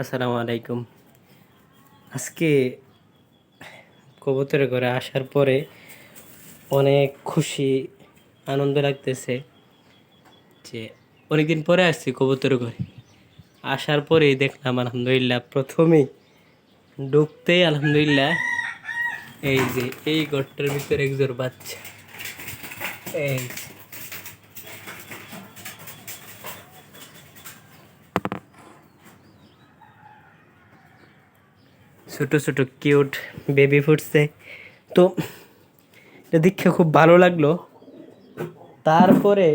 আসসালামু আলাইকুম। আজকে কবুতরের ঘরে আসার পরে অনেক খুশি, আনন্দ লাগতেছে যে অনেকদিন পরে আসছি কবুতরের ঘরে। আসার পরেই দেখলাম, আলহামদুলিল্লাহ প্রথমেই ঢুকতেই আলহামদুলিল্লাহ এই যে এই ঘরটার ভিতরে একজোর বাচ্চা। এই ছোট ছোটো কিউট বেবি ফুটছে। তো এটা দেখে খুব ভালো লাগল। তারপরে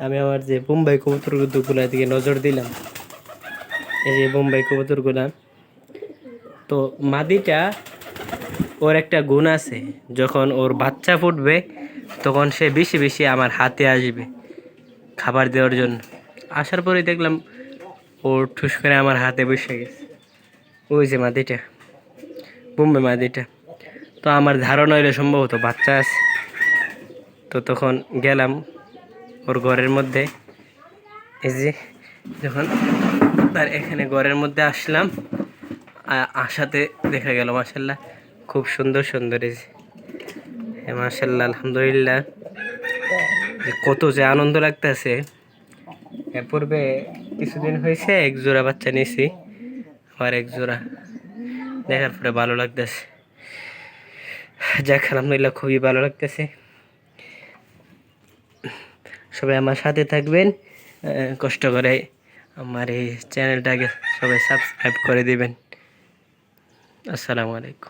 আমি আমার যে বোম্বাই কবুতরগুলোর দিকে নজর দিলাম। এই যে বোম্বাই কবুতরগুলা। তো মাদিটা ওর একটা গুণ আছে, যখন ওর বাচ্চা ফুটবে, তখন সে বেশি বেশি আমার হাতে আসবে খাবার দেওয়ার জন্য। আসার পরে দেখলাম ওর ঠুস করে আমার হাতে বসে গেছে। ওই যে মাদিটা। বোম্বে মাদিটা। তো আমার ধারণা হইলে সম্ভবত বাচ্চা আছে। তো তখন গেলাম ওর ঘরের মধ্যে। এই যে যখন তার এখানে ঘরের মধ্যে আসলাম আসাতে দেখা গেল মাসাল্লাহ খুব সুন্দর সুন্দর এই যে। হ্যাঁ, মাসাল্লাহ আলহামদুলিল্লাহ। যে কত যে আনন্দ লাগতেছে। এর পূর্বে কিছুদিন হয়েছে এক জোড়া বাচ্চা নিয়েছি। আবার এক জোড়া। দেখার পরে ভালো লাগতেছে। যাক, আলহামদুলিল্লাহ খুবই ভালো লাগতেছে। সবাই আমার সাথে থাকবেন। কষ্ট করে আমার এই চ্যানেলটাকে সবাই সাবস্ক্রাইব করে দিবেন। আসসালামু আলাইকুম।